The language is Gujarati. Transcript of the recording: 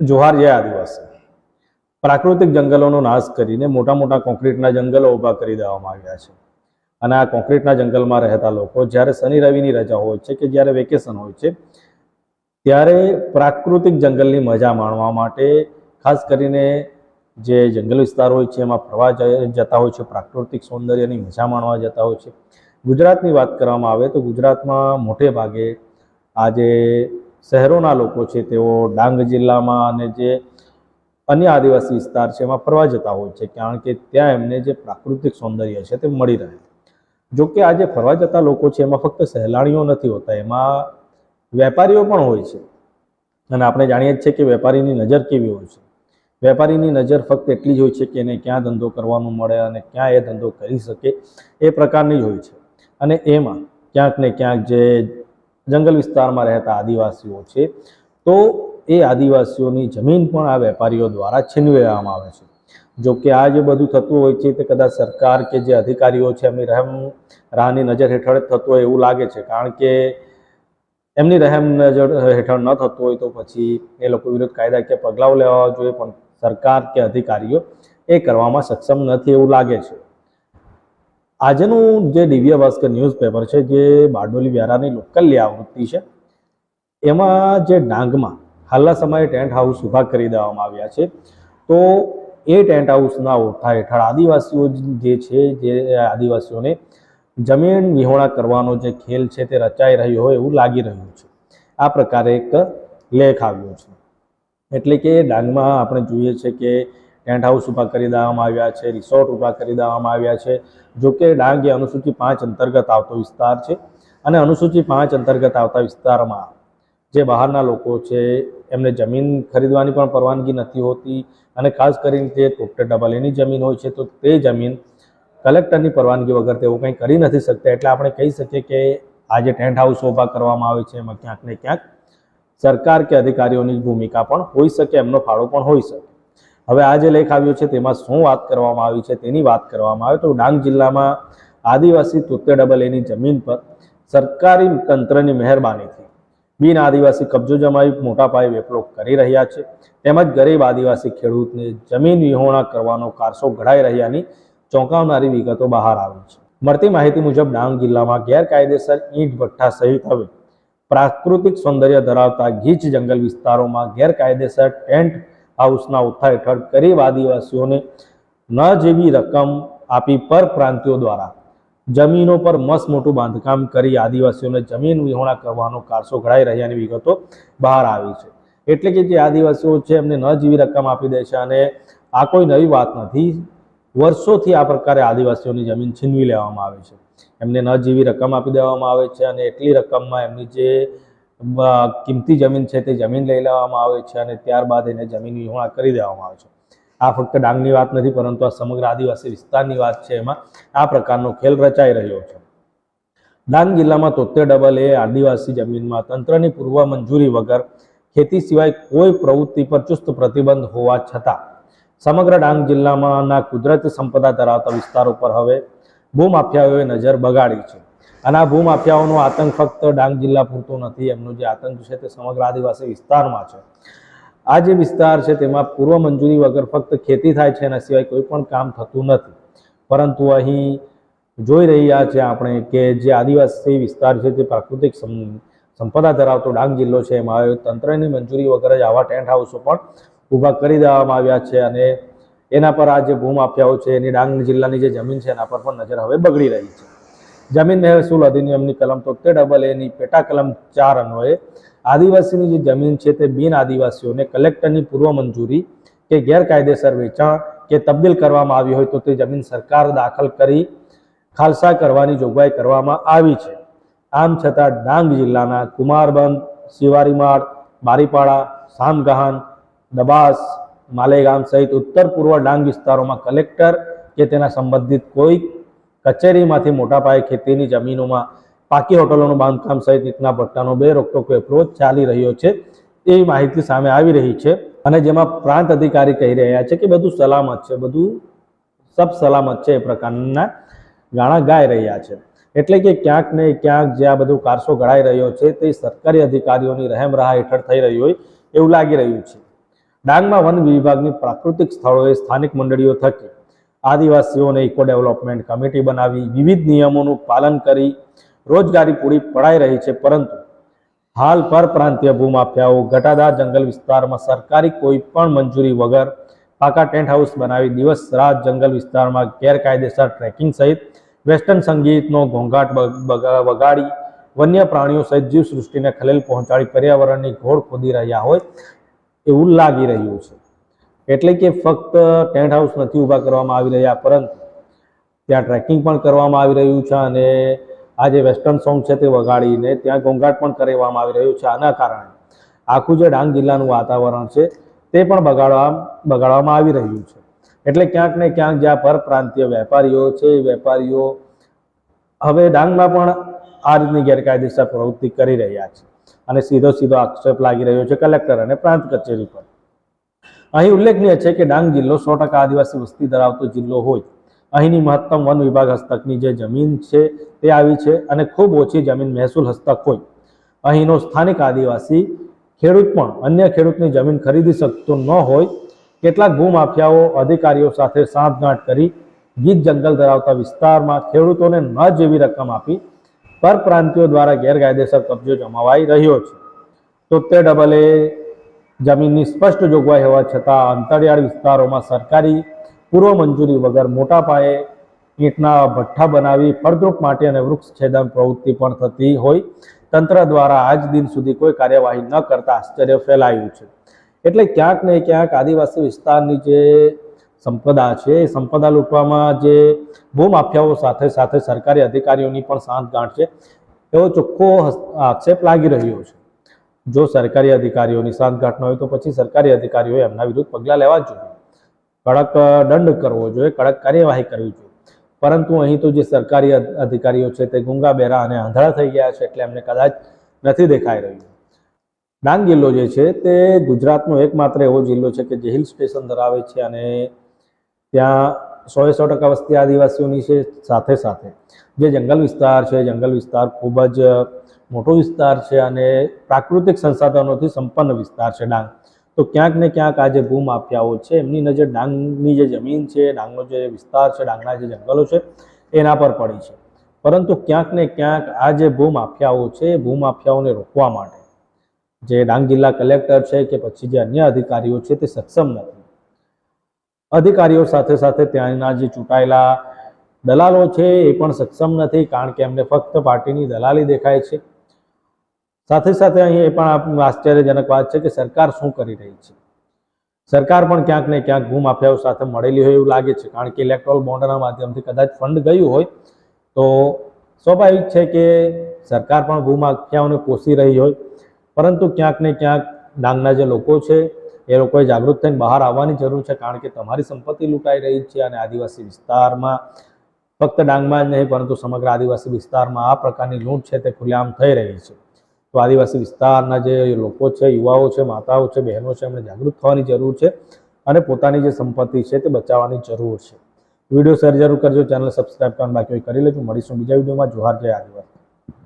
જોહાર જય આદિવાસી. પ્રાકૃતિક જંગલોનો નાશ કરીને મોટા મોટા કોન્ક્રીટના જંગલો ઊભા કરી દેવામાં આવ્યા છે. અને આ કોન્ક્રીટના જંગલમાં રહેતા લોકો જ્યારે શનિ રવિની રજા હોય છે કે જ્યારે વેકેશન હોય છે, ત્યારે પ્રાકૃતિક જંગલની મજા માણવા માટે ખાસ કરીને જે જંગલ વિસ્તાર હોય છે, એમાં ફરવા જતા હોય છે, પ્રાકૃતિક સૌંદર્યની મજા માણવા જતા હોય છે. ગુજરાતની વાત કરવામાં આવે તો ગુજરાતમાં મોટે ભાગે આ જે શહેરોના લોકો છે, તેઓ ડાંગ જિલ્લામાં અને જે અન્ય આદિવાસી વિસ્તાર છે, એમાં ફરવા જતા હોય છે, કારણ કે ત્યાં એમને જે પ્રાકૃતિક સૌંદર્ય છે, તે મળી રહે જો કે આ જે ફરવા જતા લોકો છે, એમાં ફક્ત સહેલાણીઓ નથી હોતા, એમાં વેપારીઓ પણ હોય છે. અને આપણે જાણીએ જ છીએ કે વેપારીની નજર કેવી હોય છે. વેપારીની નજર ફક્ત એટલી જ હોય છે કે એને ક્યાં ધંધો કરવાનું મળે અને ક્યાં એ ધંધો કરી શકે એ પ્રકારની જ હોય છે. અને એમાં ક્યાંક ને ક્યાંક જે જંગલ વિસ્તારમાં રહેતા આદિવાસીઓ છે, તો એ આદિવાસીઓની જમીન પણ આ વેપારીઓ દ્વારા છીનવી લેવામાં આવે છે. જો કે આ જે બધું થતું હોય છે, તે કદાચ સરકાર કે જે અધિકારીઓ છે, એમની રહેમ, રાહની નજર હેઠળ થતું હોય એવું લાગે છે. કારણ કે એમની રહેમ નજર હેઠળ ન થતું હોય તો પછી એ લોકો વિરુદ્ધ કાયદાકીય પગલાઓ લેવા જોઈએ, પણ સરકાર કે અધિકારીઓ એ કરવામાં સક્ષમ નથી એવું લાગે છે. આજનું જે દિવ્ય ભાસ્કર ન્યૂઝપેપર છે, જે બારડોલી વ્યારાની લોકલ આવૃત્તિ છે, એમાં જે ડાંગમાં હાલના સમયે ટેન્ટ હાઉસ ઊભા કરી દેવામાં આવ્યા છે, તો એ ટેન્ટ હાઉસના ઓઠા હેઠળ આદિવાસીઓ જે છે, જે આદિવાસીઓને જમીન વિહોણા કરવાનો જે ખેલ છે તે રચાઈ રહ્યો હોય એવું લાગી રહ્યું છે. આ પ્રકારે એક લેખ આવ્યો છે. એટલે કે ડાંગમાં આપણે જોઈએ છે કે ટેન્ટ હાઉસ ઊભા કરી દેવામાં આવ્યા છે રિસોર્ટ ઊભા કરી દેવામાં આવ્યા છે, જો કે ડાંગ એ અનુસૂચિ પાંચ અંતર્ગત આવતો વિસ્તાર છે અને અનુસૂચિ પાંચ અંતર્ગત આવતા વિસ્તારમાં જે બહારના લોકો છે, એમને જમીન ખરીદવાની પણ પરવાનગી નથી હોતી અને ખાસ કરીને તે ટોપટે ડબલ એની જમીન હોય છે, તો તે જમીન કલેક્ટરની પરવાનગી વગર તેઓ કંઈ કરી નથી શકતા. એટલે આપણે કહી શકીએ કે આ જે ટેન્ટ હાઉસ ઊભા કરવામાં આવે છે, એમાં ક્યાંક ને ક્યાંક સરકાર કે અધિકારીઓની ભૂમિકા પણ હોઈ શકે, એમનો ફાળો પણ હોઈ શકે. હવે આ જે લેખ આવ્યો છે તેમાં શું વાત કરવામાં આવી છે, તેની વાત કરવામાં આવે તો ડાંગ જિલ્લામાં આદિવાસી તોતેર ડબલ એની જમીન પર સરકારી તંત્રની મહેરબાનીથી બિન આદિવાસી કબજો જમાવી મોટા પાયે વેપલો કરી રહ્યા છે. તેમજ ગરીબ આદિવાસી ખેડૂતને જમીન વિહોણા કરવાનો કારસો ઘડાઈ રહ્યાની ચોંકાવનારી વિગતો બહાર આવી છે. મળતી માહિતી મુજબ ડાંગ જિલ્લામાં ગેરકાયદેસર ઈંટ ભઠ્ઠા સહિત હવે પ્રાકૃતિક સૌંદર્ય ધરાવતા ગીચ જંગલ વિસ્તારોમાં ગેરકાયદેસર ટેન્ટ હાઉસના ઉત્થા હેઠળ ગરીબ આદિવાસીઓને ન જેવી રકમ આપી પર પ્રાંતિયો દ્વારા જમીનો પર મસ્ત મોટું બાંધકામ કરી આદિવાસીઓને જમીન વિહોણા કરવાનો કારસો ઘડાઈ રહ્યાની વિગતો બહાર આવી છે. એટલે કે જે આદિવાસીઓ છે એમને ન જેવી રકમ આપી દે છે અને આ કોઈ નવી વાત નથી. વર્ષોથી આ પ્રકારે આદિવાસીઓની જમીન છીનવી લેવામાં આવે છે. એમને ન જેવી રકમ આપી દેવામાં આવે છે અને એટલી રકમમાં એમની જે કિંમતી જમીન છે તે જમીન લઈ લેવામાં આવે છે અને ત્યારબાદ એને જમીન વિહોણા કરી દેવામાં આવે છે. આ ફક્ત ડાંગની વાત નથી, પરંતુ આ સમગ્ર આદિવાસી વિસ્તારની વાત છે એમાં. આ પ્રકારનો ખેલ રચાઈ રહ્યો છે. ડાંગ જિલ્લામાં તોતેર ડબલ એ આદિવાસી જમીનમાં તંત્રની પૂર્વ મંજૂરી વગર ખેતી સિવાય કોઈ પ્રવૃત્તિ પર ચુસ્ત પ્રતિબંધ હોવા છતાં, સમગ્ર ડાંગ જિલ્લામાંના કુદરતી સંપદા ધરાવતા વિસ્તારો પર હવે ભૂમાફિયાઓએ નજર બગાડી છે. અને આ ભૂમાફિયાઓનો આતંક ફક્ત ડાંગ જિલ્લા પૂરતો નથી, એમનો જે આતંક છે તે સમગ્ર આદિવાસી વિસ્તારમાં છે. આ જે વિસ્તાર છે તેમાં પૂર્વ મંજૂરી વગર ફક્ત ખેતી થાય છે એના સિવાય કોઈ પણ કામ થતું નથી. પરંતુ અહીં જોઈ રહ્યા છે આપણે કે જે આદિવાસી વિસ્તાર છે તે પ્રાકૃતિક સંપદા ધરાવતો ડાંગ જિલ્લો છે, એમાં તંત્રની મંજૂરી વગર જ આવા ટેન્ટ હાઉસો પણ ઊભા કરી દેવામાં આવ્યા છે અને એના પર આ જે ભૂમાફિયાઓ છે એની ડાંગ જિલ્લાની જે જમીન છે એના પર પણ નજર હવે બગડી રહી છે. જમીન મહેસૂલ અધિનિયમની કલમ તોતેર ડબલ એની પેટા કલમ ચાર અન્વયે આદિવાસીની જે જમીન છે તે બિન આદિવાસીઓને કલેક્ટરની પૂર્વ મંજૂરી કે ગેરકાયદેસર વેચાણ કે તબદીલ કરવામાં આવી હોય તો તે જમીન સરકાર દાખલ કરી ખાલસા કરવાની જોગવાઈ કરવામાં આવી છે. આમ છતાં ડાંગ જિલ્લાના કુમારબંધ, શિવારીમાળ, બારીપાડા, સામગહાન, દબાસ, માલેગામ સહિત ઉત્તર પૂર્વ ડાંગ વિસ્તારોમાં કલેક્ટર કે તેના સંબંધિત કોઈ કચેરીમાંથી મોટા પાયે ખેતીની જમીનોમાં પાકી હોટલોનું બાંધકામ સહિત રીતના ભટ્ટાનો બે રોકટોક એપ્રોચ ચાલી રહ્યો છે. એ માહિતી સામે આવી રહી છે અને જેમાં પ્રાંત અધિકારી કહી રહ્યા છે કે બધું સલામત છે, બધું સબ સલામત છે એ પ્રકારના ગાણા ગાઈ રહ્યા છે. એટલે કે ક્યાંક ને ક્યાંક જે આ બધું કારસો ઘડાઈ રહ્યો છે તે સરકારી અધિકારીઓની રહેમ રાહ હેઠળ થઈ રહ્યું હોય એવું લાગી રહ્યું છે. ડાંગમાં વન વિભાગની પ્રાકૃતિક સ્થળોએ સ્થાનિક મંડળીઓ થકી આદિવાસીઓને ઇકો ડેવલપમેન્ટ કમિટી બનાવી, વિવિધ નિયમોનું પાલન કરી રોજગારી પૂરી પડાઈ રહી છે. પરંતુ હાલ પરપ્રાંતીય ભૂમાફિયાઓ ઘટાદાર જંગલ વિસ્તારમાં સરકારી કોઈ પણ મંજૂરી વગર પાકા ટેન્ટ હાઉસ બનાવી દિવસ રાત જંગલ વિસ્તારમાં ગેરકાયદેસર ટ્રેકિંગ સહિત વેસ્ટર્ન સંગીતનો ઘોંઘાટ વગાડી વન્ય પ્રાણીઓ સહિત જીવસૃષ્ટિને ખલેલ પહોંચાડી પર્યાવરણની ઘોળ ખોદી રહ્યા હોય એવું લાગી રહ્યું છે. એટલે કે ફક્ત ટેન્ટ હાઉસ નથી ઊભા કરવામાં આવી રહ્યા, પરંતુ ત્યાં ટ્રેકિંગ પણ કરવામાં આવી રહ્યું છે અને આ જે વેસ્ટર્ન સોંગ છે તે વગાડીને ત્યાં ઘોંઘાટ પણ કરવામાં આવી રહ્યું છે. આના કારણે આખું જે ડાંગ જિલ્લાનું વાતાવરણ છે તે પણ બગાડવા, બગાડવામાં આવી રહ્યું છે. એટલે ક્યાંક ને ક્યાંક જ્યાં પરપ્રાંતીય વેપારીઓ છે, એ વેપારીઓ હવે ડાંગમાં પણ આ રીતની ગેરકાયદેસર પ્રવૃત્તિ કરી રહ્યા છે અને સીધો સીધો આક્ષેપ લાગી રહ્યો છે કલેક્ટર અને પ્રાંત કચેરી પર. અહીં ઉલ્લેખનીય છે કે ડાંગ જિલ્લો સો ટકા આદિવાસી વસ્તી ધરાવતો જિલ્લો હોય. અહીંની મહત્તમ વન વિભાગ હસ્તકની જે જમીન છે તે આવી છે અને ખૂબ ઓછી જમીન મહેસૂલ હસ્તક હોય. અહીંનો સ્થાનિક આદિવાસી ખેડૂત પણ અન્ય ખેડૂતની જમીન ખરીદી શકતો ન હોય. કેટલાક ભૂમાફિયાઓ અધિકારીઓ સાથે સાંઠગાંઠ કરી ગીત જંગલ ધરાવતા વિસ્તારમાં ખેડૂતોને ન જેવી રકમ આપી પરપ્રાંતિઓ દ્વારા ગેરકાયદેસર કબજો જમાવાઈ રહ્યો છે. તો તે ડબલે જમીનની સ્પષ્ટ જોગવાઈ હોવા છતાં અંતરિયાળ વિસ્તારોમાં સરકારી પૂર્વ મંજૂરી વગર મોટા પાયે ઈંટના ભઠ્ઠા બનાવી ફળદ્રુપ માટે અને વૃક્ષ છેદન પ્રવૃત્તિ પણ થતી હોય. તંત્ર દ્વારા આજ દિન સુધી કોઈ કાર્યવાહી ન કરતા આશ્ચર્ય ફેલાયું છે. એટલે ક્યાંક ને ક્યાંક આદિવાસી વિસ્તારની જે સંપદા છે, એ સંપદા લૂંટવામાં જે ભૂમાફિયાઓ સાથે સાથે સરકારી અધિકારીઓની પણ સાંઠગાંઠ છે. એવો ચોખ્ખો આક્ષેપ લાગી રહ્યો છે. જો સરકારી અધિકારીઓની સાંઠગાંઠ ન હોય તો પછી સરકારી અધિકારીઓએ એમના વિરુદ્ધ પગલાં લેવા જોઈએ. કડક દંડ કરવો જોઈએ, કડક કાર્યવાહી કરવી જોઈએ. પરંતુ અહીં તો જે સરકારી અધિકારીઓ છે તે ગુંગા, બેરા અને આંધળા થઈ ગયા છે એટલે એમને કદાચ નથી દેખાઈ રહ્યું. ડાંગ જિલ્લો જે છે તે ગુજરાતનો એકમાત્ર એવો જિલ્લો છે કે જે હિલ સ્ટેશન ધરાવે છે અને ત્યાં સો સો ટકા વસ્તી આદિવાસીઓની છે સાથે સાથે. જે જંગલ વિસ્તાર છે, જંગલ વિસ્તાર ખૂબ જ મોટો વિસ્તાર છે અને પ્રાકૃતિક સંસાધનોથી સંપન્ન વિસ્તાર છે ડાંગ. તો ક્યાંક ને ક્યાંક આ જે ભૂમાફિયાઓ છે, એમની નજર ડાંગની જે જમીન છે, ડાંગનો જે વિસ્તાર છે, ડાંગના જે જંગલો છે, એના પર પડી છે. પરંતુ ક્યાંક ને ક્યાંક આ જે ભૂમાફિયાઓ છે, ભૂમાફિયાઓને રોકવા માટે જે ડાંગ જિલ્લા કલેક્ટર છે કે પછી જે અન્ય અધિકારીઓ છે તે સક્ષમ નથી. અધિકારીઓ સાથે સાથે ત્યાંના જે ચૂંટાયેલા દલાલો છે એ પણ સક્ષમ નથી કારણ કે એમને ફક્ત પાર્ટીની દલાલી દેખાય છે. સાથે સાથે અહીં એ પણ આશ્ચર્યજનક વાત છે કે સરકાર શું કરી રહી છે. સરકાર પણ ક્યાંક ને ક્યાંક ભૂમાફિયાઓ સાથે મળેલી હોય એવું લાગે છે. કારણ કે ઇલેક્ટ્રોલ બોન્ડના માધ્યમથી કદાચ ફંડ ગયું હોય તો સ્વાભાવિક છે કે સરકાર પણ ભૂમાફિયાઓને પોષી રહી હોય. પરંતુ ક્યાંક ને ક્યાંક ડાંગના જે લોકો છે એ લોકોએ જાગૃત થઈને બહાર આવવાની જરૂર છે. કારણ કે તમારી સંપત્તિ લૂંટાઈ રહી છે અને આદિવાસી વિસ્તારમાં ફક્ત ડાંગમાં જ નહીં, પરંતુ સમગ્ર આદિવાસી વિસ્તારમાં આ પ્રકારની લૂંટ છે તે ખુલ્લેઆમ થઈ રહી છે. તો આદિવાસી વિસ્તારના જે લોકો છે, યુવાઓ છે, માતાઓ છે, બહેનો છે, એમને જાગૃત થવાની જરૂર છે અને પોતાની જે સંપત્તિ છે તે બચાવવાની જરૂર છે. વીડિયો શેર જરૂર કરજો, ચેનલ સબસ્ક્રાઈબ કરવાનું બાકી કરી લેજો. મળીશું બીજા વિડીયોમાં. જોહાર જય આદિવાસી.